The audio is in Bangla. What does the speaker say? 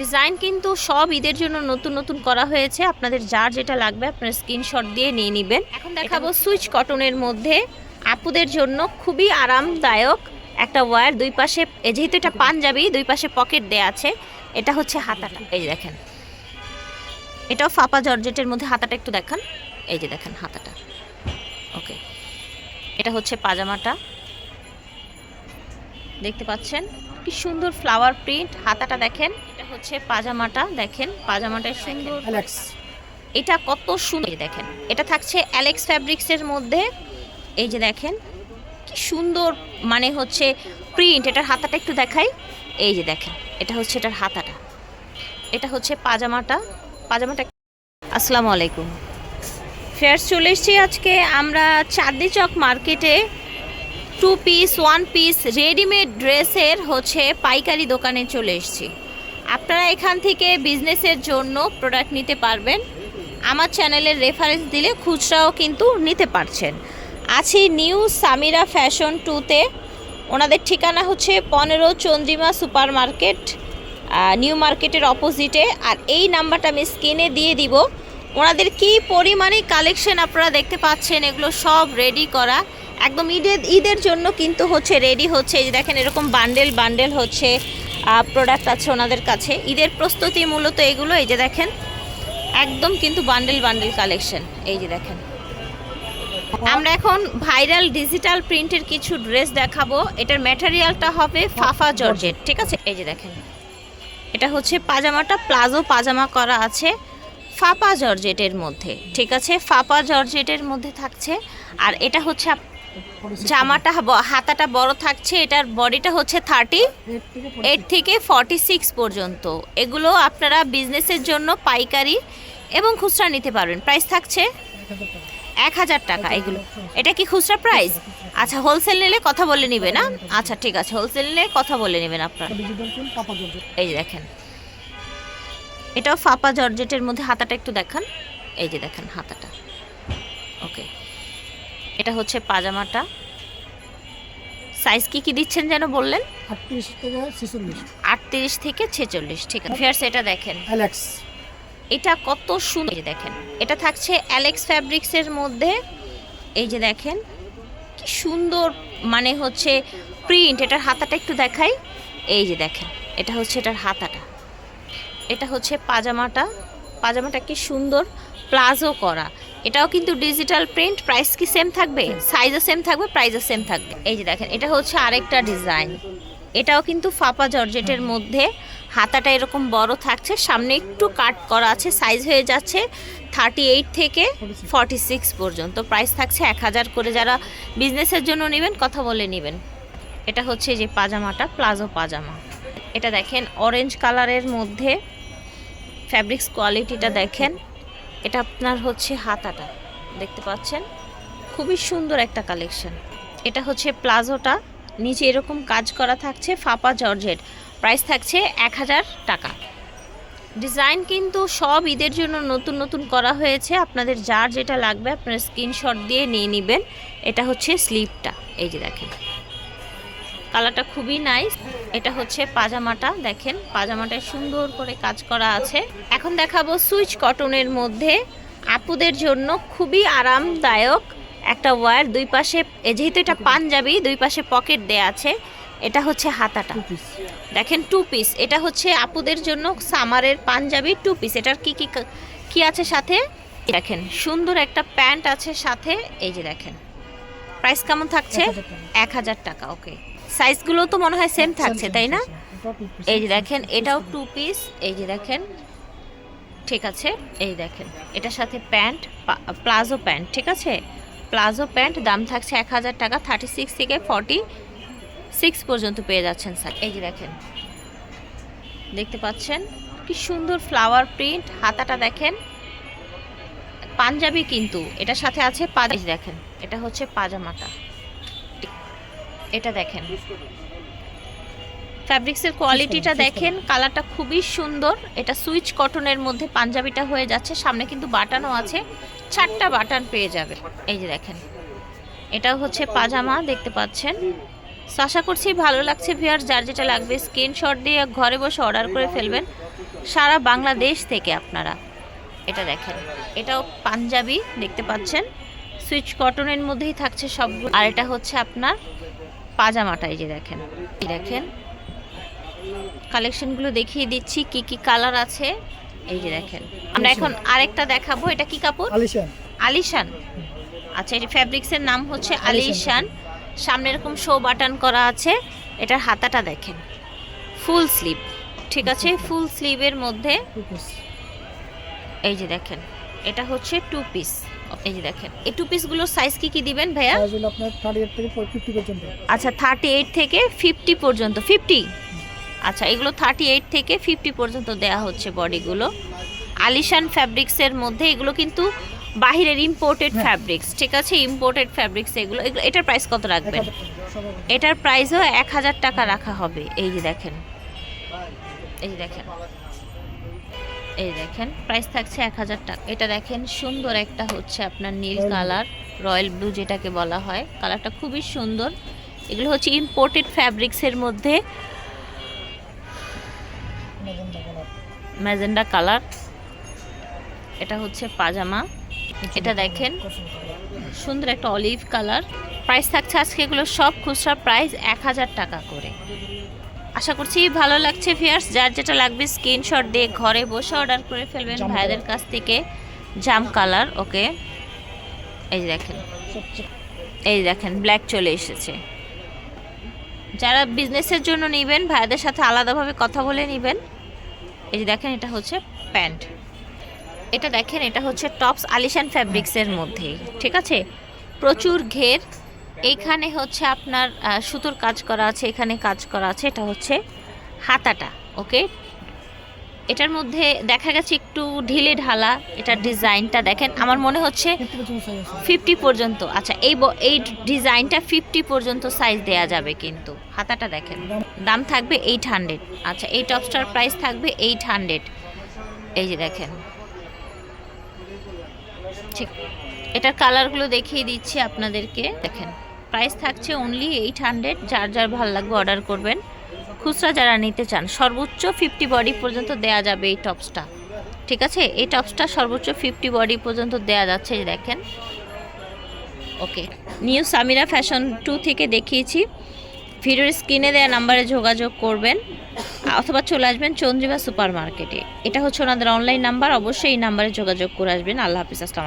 ডিজাইন কিন্তু সব ঈদের জন্য নতুন নতুন করা হয়েছে। আপনাদের যার যেটা লাগবে আপনারা স্ক্রিনশট দিয়ে নিয়ে নেবেন। এখন দেখাবো। সুইচ কটনের মধ্যে। আপুদের জন্য খুবই আরামদায়ক একটা ওয়্যার দুই পাশে যেহেতু এটা পাঞ্জাবি দুই পাশে পকেট দেয়া আছে এটা হচ্ছে হাতাটা। এই যে দেখেন। এটাও ফাপা জর্জেটের মধ্যে হাতাটা একটু দেখান। এই যে দেখেন হাতাটা। ওকে এটা হচ্ছে পাজামাটা। দেখতে পাচ্ছেন? কি সুন্দর ফ্লাওয়ার প্রিন্ট হাতাটা দেখেন। হচ্ছে পাজামাটা দেখেন পাজামাটা সুন্দর। এটা কত সুন্দর দেখেন। এটা থাকছে অ্যালেক্স ফ্যাব্রিক্সের মধ্যে। এই যে দেখেন কি সুন্দর মানে হচ্ছে প্রিন্ট এটার হাতাটা একটু দেখাই। এই যে দেখেন এটা হচ্ছে এটার হাতাটা। এটা হচ্ছে পাজামাটা। পাজামাটা আসসালামু আলাইকুম। ফেয়ার চলে এসেছি আজকে আমরা চাঁদনি চক মার্কেটে। Two piece one piece readymade ড্রেসের হচ্ছে পাইকারি দোকানে চলে এসেছি। আপনারা এখান থেকে বিজনেসের জন্য প্রোডাক্ট নিতে পারবেন। আমার চ্যানেলের রেফারেন্স দিলে খুচরাও কিন্তু নিতে পারছেন। আছি নিউ সামিরা ফ্যাশন টুতে ওনাদের ঠিকানা হচ্ছে পনেরো চন্দ্রিমা সুপার মার্কেট নিউ মার্কেটের অপোজিটে আর এই নাম্বারটা আমি স্ক্রিনে দিয়ে দিব। ওনাদের কি পরিমাণে কালেকশন আপনারা দেখতে পাচ্ছেন, এগুলো সব রেডি করা। একদম ঈদের ঈদের জন্য কিন্তু হচ্ছে রেডি হচ্ছে। এই দেখেন এরকম বান্ডেল বান্ডেল হচ্ছে। প্রোডাক্ট আছে ওনাদের কাছে। ঈদের প্রস্তুতি মূলত এগুলো এই যে দেখেন একদম কিন্তু বান্ডেল বান্ডেল কালেকশন এই যে দেখেন। আমরা এখন ভাইরাল ডিজিটাল প্রিন্টের কিছু ড্রেস দেখাবো। এটার ম্যাটেরিয়ালটা হবে ফাফা জর্জেট ঠিক আছে? এই যে দেখেন। এটা হচ্ছে পাজামাটা প্লাজো পাজামা করা আছে ফাপা জর্জেটের মধ্যে ঠিক আছে? ফাপা জর্জেটের মধ্যে থাকছে। আর এটা হচ্ছে জামাটা হাতাটা বড় থাকছে এটার বডিটা হচ্ছে থার্টি এইট থেকে ফর্টি সিক্স পর্যন্ত। এগুলো আপনারা বিজনেসের জন্য পাইকারি এবং খুচরা নিতে পারবেন। প্রাইস থাকছে এক হাজার টাকা এগুলো। এটা কি খুচরা প্রাইস আচ্ছা হোলসেল নিলে কথা বলে নিবে না? আচ্ছা ঠিক আছে হোলসেল নিলে কথা বলে নেবেন আপনারা। এই যে দেখেন। এটাও ফাপা জর্জেটের মধ্যে হাতাটা একটু দেখান। এই যে দেখেন হাতাটা। ওকে এটা হচ্ছে পাজামাটা। সাইজ কি কি দিচ্ছেন যেন বললেন? আটত্রিশ থেকে ছেচল্লিশ। ঠিক আছে। ফিয়ার্স এটা দেখেন। এটা কত সুন্দর দেখেন। এটা থাকছে অ্যালেক্স ফ্যাব্রিক্সের মধ্যে। এই যে দেখেন কি সুন্দর মানে হচ্ছে প্রিন্ট এটার হাতাটা একটু দেখাই। এই যে দেখেন এটা হচ্ছে এটার হাতাটা। এটা হচ্ছে পাজামাটা। পাজামাটা কি সুন্দর প্লাজো করা। এটাও কিন্তু ডিজিটাল প্রিন্ট প্রাইস কি সেম থাকবে? সাইজও সেম থাকবে প্রাইসও সেম থাকবে। এই যে দেখেন এটা হচ্ছে আরেকটা ডিজাইন এটাও কিন্তু ফাপা জর্জেটের মধ্যে। হাতাটা এরকম বড় থাকছে সামনে একটু কাট করা আছে সাইজ হয়ে যাচ্ছে থার্টি এইট থেকে ফর্টি সিক্স পর্যন্ত। প্রাইস থাকছে এক হাজার করে। যারা বিজনেসের জন্য নেবেন কথা বলে নেবেন। এটা হচ্ছে যে পাজামাটা প্লাজো পাজামা। এটা দেখেন অরেঞ্জ কালারের মধ্যে। ফ্যাব্রিক্স কোয়ালিটিটা দেখেন। এটা আপনার হচ্ছে হাতাটা, দেখতে পাচ্ছেন? খুবই সুন্দর একটা কালেকশন এটা হচ্ছে প্লাজোটা, নিচে এরকম কাজ করা থাকছে, ফাপা জর্জেট। প্রাইস থাকছে এক হাজার টাকা। ডিজাইন কিন্তু সব ঈদের জন্য নতুন নতুন করা হয়েছে। আপনাদের যার যেটা লাগবে, আপনার স্ক্রিনশট দিয়ে নিয়ে নেবেন। এটা হচ্ছে স্লিপটা এই যে দেখেন। কালারটা খুবই নাইস এটা হচ্ছে পাজামাটা দেখেন পাজামাটায় সুন্দর করে কাজ করা আছে। এখন দেখাবো সুইচ কটনের মধ্যে আপুদের জন্য খুবই আরামদায়ক একটা ওয়্যার। দুই পাশে যেহেতু এটা পাঞ্জাবি দুই পাশে পকেট দেয়া আছে এটা হচ্ছে হাতাটা। দেখেন টু পিস এটা হচ্ছে আপুদের জন্য সামারের পাঞ্জাবি টু পিস এটার কি কি কি আছে সাথে? দেখেন সুন্দর একটা প্যান্ট আছে সাথে। এই যে দেখেন। প্রাইস কেমন থাকছে? এক হাজার টাকা। ওকে। সাইজগুলো তো মনে হয় সেম থাকছে তাই না? এই যে দেখেন এটাও টু পিস এই যে দেখেন ঠিক আছে এই দেখেন এটার সাথে প্যান্ট প্লাজো প্যান্ট ঠিক আছে? প্লাজো প্যান্ট দাম থাকছে এক হাজার টাকা থার্টি সিক্স থেকে ফর্টি সিক্স পর্যন্ত পেয়ে যাচ্ছেন স্যার এই যে দেখেন দেখতে পাচ্ছেন কি সুন্দর ফ্লাওয়ার প্রিন্ট হাতাটা দেখেন পাঞ্জাবি কিন্তু এটার সাথে আছে পাজ দেখেন এটা হচ্ছে পাজামাটা। এটা দেখেন। ফ্যাব্রিক্সের কোয়ালিটিটা দেখেন কালারটা খুবই সুন্দর। এটা সুইচ কটনের মধ্যে পাঞ্জাবিটা হয়ে যাচ্ছে। সামনে কিন্তু বাটানও আছে। চারটা বাটান পেয়ে যাবে। এই যে দেখেন। এটা হচ্ছে পাজামা দেখতে পাচ্ছেন। আশা করছি ভালো লাগছে ভিয়ার যার যেটা লাগবে স্ক্রিনশট দিয়ে ঘরে বসে অর্ডার করে ফেলবেন। সারা বাংলাদেশ থেকে আপনারা। এটা দেখেন। এটাও পাঞ্জাবি দেখতে পাচ্ছেন? সুইচ কটনের মধ্যেই থাকছে সবগুলো আর এটা হচ্ছে আপনার পাজামাটা এই যে দেখেন। এই দেখেন। কালেকশনগুলো দেখিয়ে দিচ্ছি কি কি কালার আছে। এই যে দেখেন। আমরা এখন আরেকটা দেখাবো। এটা কি কাপড়? আলিশান। আলিশান। আচ্ছা এটি ফ্যাব্রিক্সের নাম হচ্ছে আলিশান। সামনে এরকম শো বাটন করা আছে। এটার হাতাটা দেখেন। ফুল স্লিভ ঠিক আছে? ফুল স্লিভের মধ্যে এই যে দেখেন এটা হচ্ছে টু পিস এই যে দেখেন এই টু পিসগুলোর সাইজ কি কি দিবেন ভাইয়া? হলো আপনার থার্টি এইট থেকে ফিফটি পর্যন্ত। আচ্ছা থার্টি এইট থেকে ফিফটি পর্যন্ত ফিফটি আচ্ছা এগুলো থার্টি এইট থেকে ফিফটি পর্যন্ত দেয়া হচ্ছে বডিগুলো আলিশান ফ্যাব্রিক্সের মধ্যে এগুলো কিন্তু বাহিরের ইম্পোর্টেড। ফ্যাব্রিক্স ঠিক আছে? ইম্পোর্টেড ফ্যাব্রিক্স এগুলো এগুলো এটার প্রাইস কত রাখবেন? এটার প্রাইসও এক হাজার টাকা রাখা হবে। এই যে দেখেন এই যে দেখেন। এই দেখেন প্রাইস থাকছে এক হাজার টাকা। এটা দেখেন সুন্দর একটা হচ্ছে আপনার নীল কালার রয়্যাল ব্লু যেটাকে বলা হয়। কালারটা খুবই সুন্দর। এগুলো হচ্ছে ইম্পোর্টেড ফ্যাব্রিক্সের মধ্যে ম্যাজেন্ডা কালার এটা হচ্ছে পাজামা। এটা দেখেন সুন্দর একটা অলিভ কালার প্রাইস থাকছে আজকে এগুলো সব খুচরা প্রাইস এক হাজার টাকা করে। আশা করছি ভালো লাগছে ফিয়ার্স যার যেটা লাগবে স্ক্রিনশট দিয়ে ঘরে বসে অর্ডার করে ফেলবেন ভাইদের কাছ থেকে। জাম কালার ওকে এই যে দেখেন। এই দেখেন ব্ল্যাক চলে এসেছে। যারা বিজনেসের জন্য নেবেন ভাইদের সাথে আলাদাভাবে কথা বলে নেবেন। এই যে দেখেন এটা হচ্ছে প্যান্ট। এটা দেখেন এটা হচ্ছে টপস আলিশান ফ্যাব্রিক্সের মধ্যে। ঠিক আছে? প্রচুর ঘের। এইখানে হচ্ছে আপনার সুতোর কাজ করা আছে, এখানে কাজ করা আছে, এটা হচ্ছে হাতাটা, ওকে? এটার মধ্যে দেখা গেছে একটু ঢিলে ঢালা, এটার ডিজাইনটা দেখেন, আমার মনে হচ্ছে ফিফটি পর্যন্ত আচ্ছা এই এই ডিজাইনটা ফিফটি পর্যন্ত সাইজ দেয়া যাবে কিন্তু, হাতাটা দেখেন, দাম থাকবে এইট হান্ড্রেড আচ্ছা এই টপসটার প্রাইস থাকবে এইট হান্ড্রেড এই যে দেখেন, ঠিক। এটার কালারগুলো দেখিয়ে দিচ্ছি আপনাদেরকে। দেখেন প্রাইস থাকছে অনলি এইট হান্ড্রেড যার যার ভালো লাগবে অর্ডার করবেন। খুচরা যারা নিতে চান, সর্বোচ্চ ফিফটি বডি পর্যন্ত দেয়া যাবে এই টপসটা ঠিক আছে? এই টপসটা সর্বোচ্চ ফিফটি বডি পর্যন্ত দেয়া যাচ্ছে দেখেন। Okay new Samira fashion two থেকে দেখিয়েছি। ভিডিওর স্ক্রিনে দেওয়া নাম্বারে যোগাযোগ করবেন, অথবা চলে আসবেন চন্দ্রিমা সুপার মার্কেটে এটা হচ্ছে ওনাদের অনলাইন নাম্বার অবশ্যই এই নাম্বারে যোগাযোগ করে আসবেন। আল্লাহ হাফিজ, আসসালাম